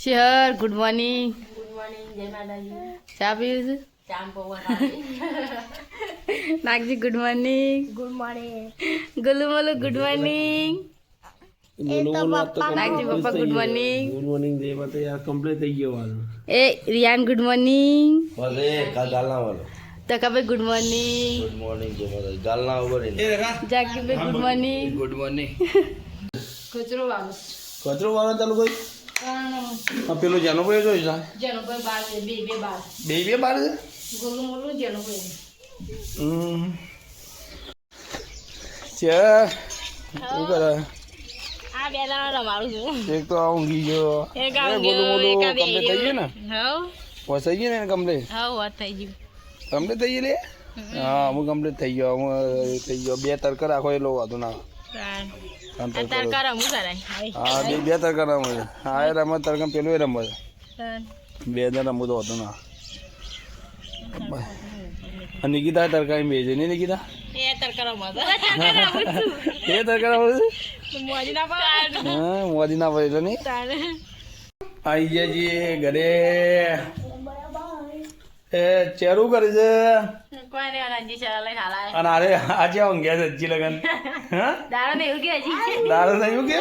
શિહર good morning good morning જય માતાજી. ચા પીવું છું? Nagji good morning good morning Gulu Molu good morning Nagji પપ્પા ગુડ મોર્નિંગ ગુડ મોર્નિંગ દે બતે યાર કમ્પ્લીટ થઈ ગયો વાલ. એ રિયાન ગુડ મોર્નિંગ ભલે કાલ ગાલના વાલો? તકાભાઈ ગુડ મોર્નિંગ ગુડ મોર્નિંગ જય માતા ગાલના ઉપર જાકીભાઈ ગુડ મોર્નિંગ ગુડ મોર્નિંગ કચરો વાળો. કચરો વાળો ચાલુ પેલો જેનો ભાઈ જોઈ જાય જેનો ભાઈ બાર છે બે બે બાર. બે બે બાર છે? ગોલું મોલું જેનો ભાઈ હમ ચે શું કરે? આ બે દાણા રમાડું છું. એક તો આ ઊંઘી ગયો. એક આ આ બે કમ્પ્લીટ થઈ ગયું. ને? હા વસાઈ ગયું ને કમ્પ્લીટ હા વાત થઈ ગયું. કમ્પ્લીટ થઈ ગઈ લે હા હું કમ્પ્લીટ થઈ ગયો હું થઈ ગયો. બે તરકર રાખો એ લો વાંધો ના બે બે તરકા રમે છે હા એ રમે તરકા પેલું રમે છે બે હજાર રમવું તો હતું ના નિકિતા તરકા એમ બે છે નહીં નિકિતા એ તરકા મોદી ના પડે તો નહીં આવી ગયા છીએ ઘરે એ ચેરું કરે છે કોઈ ને અને અરે આજે ઊંઘ્યા ગયા હજી લગન હા દાડો ને એવું કે હજી દારૂ થયું કે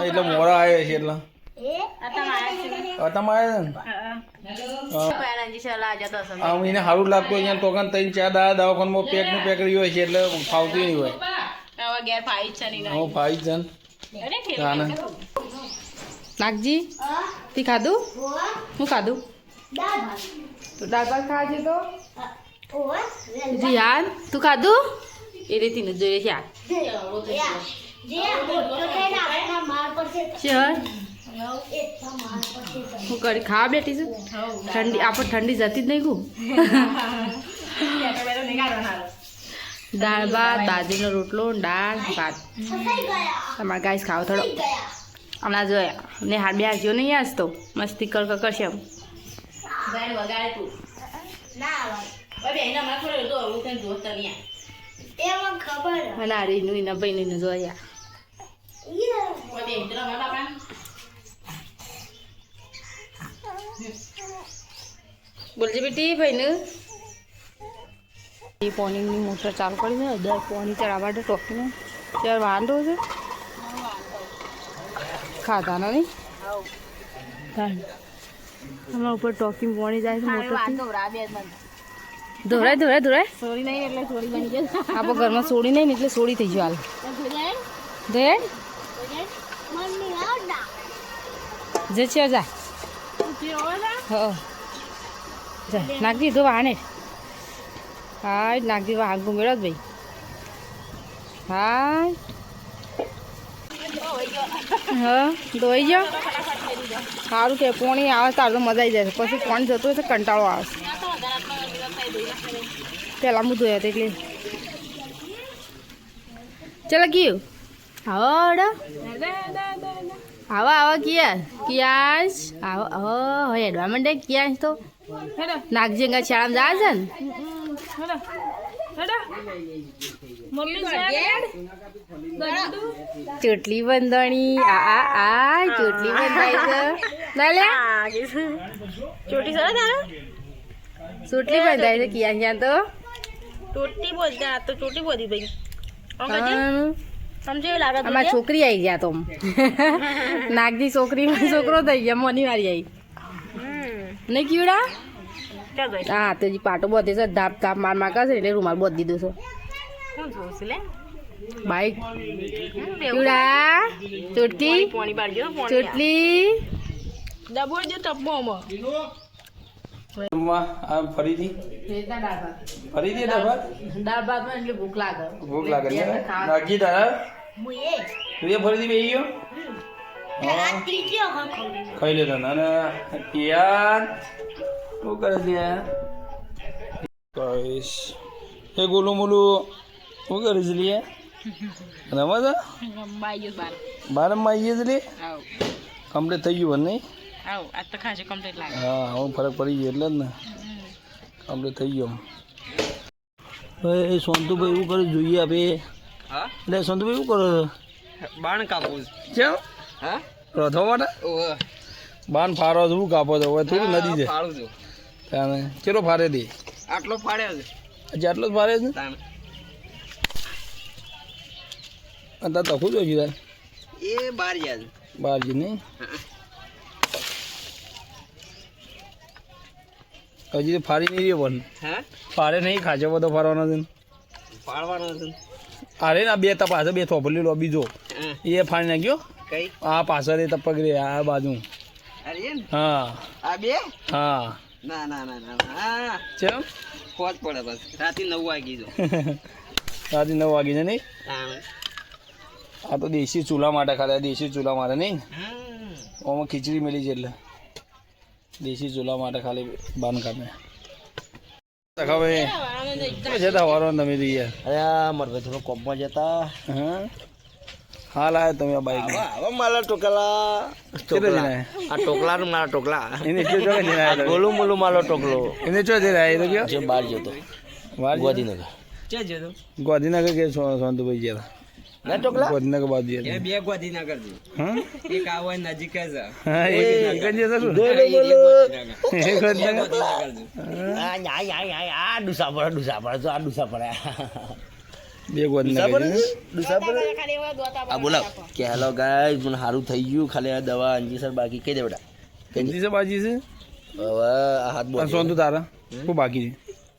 એટલે મોડા આવ્યો છે એટલે ને સારું લાગતું તો કાન ત્રણ ચાર દાડા દવાખાનામાં પેકનું પેક રહ્યું છે એટલે ફાવતું નહીં હોય હું જ ને. નાગજી તી ખાધું હું ખાધું તો દાળ ભાત ખાજે તો રિયાન તું ખાધું એ રીતિ ને જોઈ છે હું કરી ખાવા બેઠી છું ઠંડી આપણે ઠંડી જતી જ નહીં કું દાળ ભાત બાજરીનો રોટલો દાળ ભાત તમારે ગાઈસ ખાવ થોડો હમણાં જોયા ને હાર બે હાજ્યો નહીં આજ તો મસ્તી કર કર કરશે એમ ગાય વગાડે તું. આવે. બેન અમાર થોડો તો હું તને જોત જોયા. કોઈ બેન તો રમવા બાપા બોલજે બેટી ભાઈને. એ પોનીની મોટર ચાલુ કરી છે દર પોણી ચડાવવા માટે ટોકીને ત્યારે વાંધો છે? ખાતા નહીં? અમારા ઉપર ટોકી પોણી જાય છે મોટો ધોરા ધોરાય ધોરાય ધોરાય. સોડી નહીં એટલે સોડી બની ગઈ. આપો ઘરમાં સોડી નહીં ને એટલે સોડી થઈ ગયું હાલ. ધોયાય જે. છે જા. હ નાખી દો વાહને. હાય નાખી વાહન. ગુમેડો જ ભાઈ. હાય. હા ધોઈ જાઓ સારું કે પોણી આવે તારું તો મજા આવી જાય. પછી પાણી જતું હોય તો કંટાળો આવશે પહેલાં હું ધોયા એટલે ચાલો ગયું. આવો આવો આવો કિયાસ કિયાસ આવો હવે હેડવા માંડે કિયાસ તો. નાગજી અંગા શાળામાં જાય છે ને ચોટલી બંધાણી આ આ આ ચોટલી બંધાઈ છે ના લે સર તારે ચોટલી બંધાઈ છે કિયાસ ક્યાં તો. ચોટલી બોલતા આ તો ચોટલી બોલી ભાઈ. છોકરી આવી ગયા તો. નાગજી છોકરી છોકરો થઈ ગયા મોની વાળી આવી નહીં કીવડા? ક્યાં હા તો પાટો બધે છે ધાપ ધાપ માર માર કરશે એટલે રૂમાલ બોધ દીધો છો. શું જોશે લે? બાઈક. ચૂડા ચોટલી ચોટલી. ડબો જો આ ફરીથી? ફરીથી દાળ એટલે ભૂખ લાગે. ભૂખ લાગે છે નાખી તું ફરીથી બેસી ગયો? ખાઈ લેતા યાર શું કરે છે? કઈશ. એ ગોલું મોલું શું કરે છે લે રમા છે બાર બાર. માં આવીએ છે લે? કમ્પ્લીટ થઈ ગયું ને આવ આ તો ખાશે કમ્પ્લીટ લાગે. હા હવે ફરક પડી ગયો એટલે જ ને. કમ્પ્લીટ થઈ ગયો. એ સોનતુભાઈ એવું કરે જોઈએ આપે. હા? એટલે સંતુભાઈ શું કરો? બાણ કાપું કેમ? હા? રોધો માટે? બાણ ફારો શું કાપો છો હવે થોડું નદી છે. ફાળું કેટલો ફારે દે? આટલો ફાડ્યો છે હજી આટલો જ ફારે છે તાણ. અને તાર તખું જોઈ તાર એ બાર જાય છે બહારજી નહીં હજી તો ફારી નહીં રહ્યો પણ. ફારે નહીં ખાચો બધો ફરવાનો છે. ફાળવાનો છે અરે ના બે તપાસ બે થોપલી લો બીજો. એ ફાડી નાખ્યો. કઈ? આ પાછળ એ તપક રે આ બાજુ. હા. આ બે? હા. ના ના ના ના ના. ચમ? ખોજ પડે બસ. રાતે નવ વાગી જો રાતે નવ વાગી છે નહીં? આ તો દેશી ચૂલા માટે ખાલી આ દેશી ચૂલા માટે નહીં? હમ. ઓમાં ખીચડી મળી છે એટલે. દેશી ચૂલા માટે ખાલી બાન કામે હવે જતા વારો તમે યાર? અરે આ મારે થોડો કોપમાં જતા. હા? હાલ આવ્યો તમે આ બાઈક હવે મારા ટોકલા. આ ટોકલા નું મારા ટોકલા. એને જો જો ગોલું મોલું મારો ટોકલો. એને જો જે આવ્યો તો કયો? જે બહાર જતો. બાર ગોધીનગર. જે જતો? ગોધીનગર કે સોંતુભાઈ ગયા ના ટોકલા? ગોધીનગર બાજુ ગયા બે ગોધીનગર છે હા એક આવો નજીક જ. હા એક એક જ જતો શું એક ગોધીનગર. આ ડુસા પડે ડુસા પડે. તો આ ડુસા પડે. બે પડે આ બોલાવ. કે હેલો ગાઈસ મને સારું થઈ ગયું. ખાલી આ દવા અંજી સર બાકી. કહી દે બેટા. કંજી છે બાજી છે? હવે આ હાથ બોલ. સોન તો તારા? શું બાકી છે?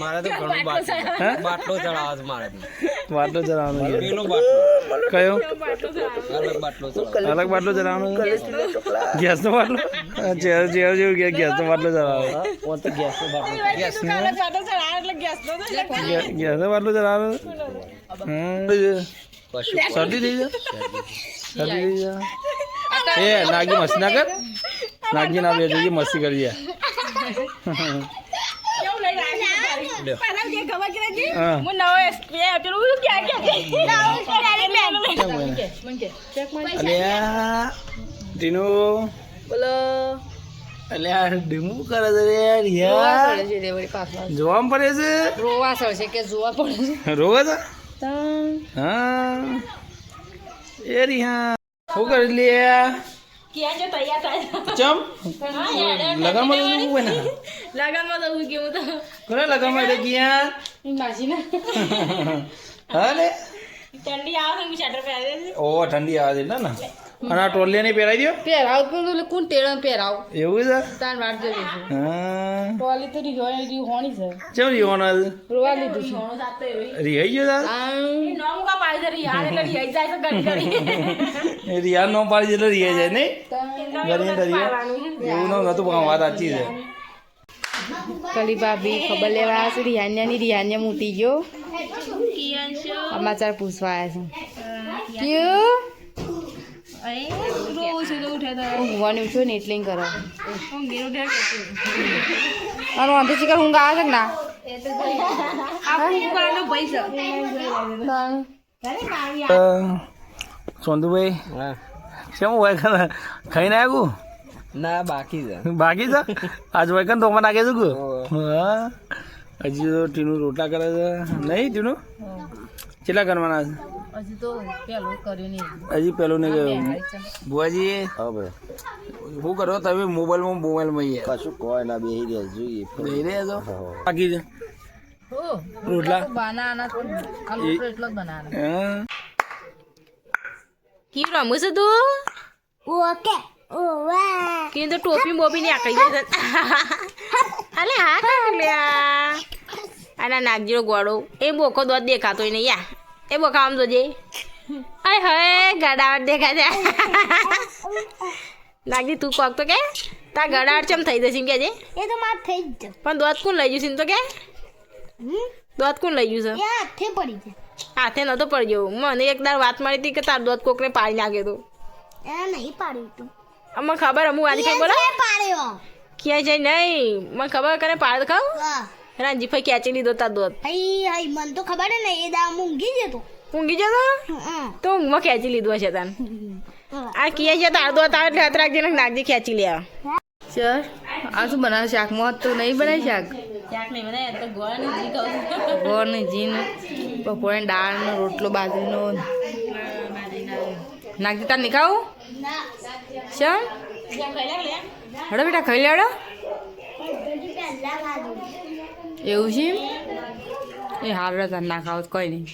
મારે તો ઘણું બાકી છે. બાટલો ચડાવે મારે બાટલો ચડાવવાનો છે. પેલો બાટલો. કયો? અલગ બાટલો ચડાવે અલગ બાટલો ચડાવવાનો ગેસ નો બાટલો? ચેર ચેર જેવું કે ગેસ નો બાટલો ચલાવે ઓ તો ગેસ નો બાટલો ગેસ ગેસ નો બાટલો. કશું શરદી થઈ જાય શરદી થઈ જાય. એ નાગી મસ્તી ના કર. નાગી ના બે જોઈએ મસ્તી કરી જાય ટીનુ. બોલો. અલ્યા ડીમું કરે છે રે રિયા છે રે વળી પાછળ જોવામાં પડે રોવા સળશે કે જોવા પડે છે? રોવે છે છે? હા. એ રિયા શું કરી લે ચમ? લગનમાં તો ને? લગનમાં તો હું કેવું તો. કોને લગનમાં એટલે ગયા? માસી ને. હા ઠંડી આવે હું શટર પહેરે ઓ ઠંડી આવે છે ને. અને આ ટોલિયા નહીં પહેરાવી દો પહેરાવ પણ કોણ ટેળણ પહેરાવ. એવું છે? તાર વાત જોઈ છે. હા. ટોલી તો રી હોય રી હોણી છે. ચમ રીવાનો રોવા લીધું છે. રિહાઈ ગયો તાર? એ રિયા નો પાડી એટલે રિહાઈ જાય નહીં? ગરી દરિયો એવું ન નતું પણ વાત સાચી છે. કલી ભાભી ખબર લેવા આવ્યા છે? રિહાન્યા ની રિહાન્યા મૂટી ગયો. સમાચાર પૂછવા આવ્યા છે. કયું? ઊંઘવાની ઉઠ્યો ને એટલે કરો. અને વાંધો ચીકર ઊંઘ આવે છે કે ના? સોંધુભાઈ હા. શું હોય ખાઈને આવ્યું ના બાકી છે. બાકી છે? આજ હોય કન તો મને નાખે છું હા. હજી તો ટીનું રોટલા કરે છે. નહીં ટીનું? કેટલા કરવાના છે? હજી તો પેલું કર્યું નહીં. હજી પેલું ને બુઆજી હા શું કરો તમે? મોબાઈલમાં મોબાઈલમાં યાર. કશું કોઈ ના બેહી રહ્યા જોઈએ. બેહી રહ્યા છો? બાકી છે? રોટલા? બનાના એટલો બનાના કી રમું છે તું? કે તો ટોપી બોપી ને આકઈ દે. અલે હા કાકલ્યા આના નાગજીરો ગોળો. એ બોકો દોત દેખાતો નહીં યા. એ બો કામ જોજે આય હય ગડાવટ દેખાય છે લાગી તું કોક તો કે તા ગડાવટ ચમ થઈ જશે કે કે એ તો માર થઈ જ પણ દોત કોણ લઈ જશે તો કે? દોત કોણ લઈ જશે એ હાથે પડી છે હાથે નતો પડ્યો મને એક દાર વાત મળી હતી કે તાર દોત કોકને પાડી નાખ્યો તો એ નહીં પાડ્યું તું અમને ખબર હું આજે કઈ બોલો ક્યાંય જાય નહીં મને ખબર કરે પાડ ખાવ હા રાનજી ખેંચી લીધો તા દોત. હઈ હઈ મને તો ખબર હે ને એ દા મૂંગી જતો ઊંઘી જતો. તો? ઊંઘમાં ખેંચી લીધો હશે તાન? આ કિયા છે તાર દોત આવે એટલે હાથ રાખજે ને નાગજી ખેંચી લે સર આ શું બનાવે શાકમાં તો નહીં બનાવી શાક? શાક નહીં તો ગોળની જી ખાવ ગોળ જીન બપોરે દાળનો રોટલો બાજરીનો નાખી તાર નહીં ખાવું ના હડો બેટા ખાઈ લેડો. એવું છે એ હાલ હતા ના ખાવ કોઈ નહીં.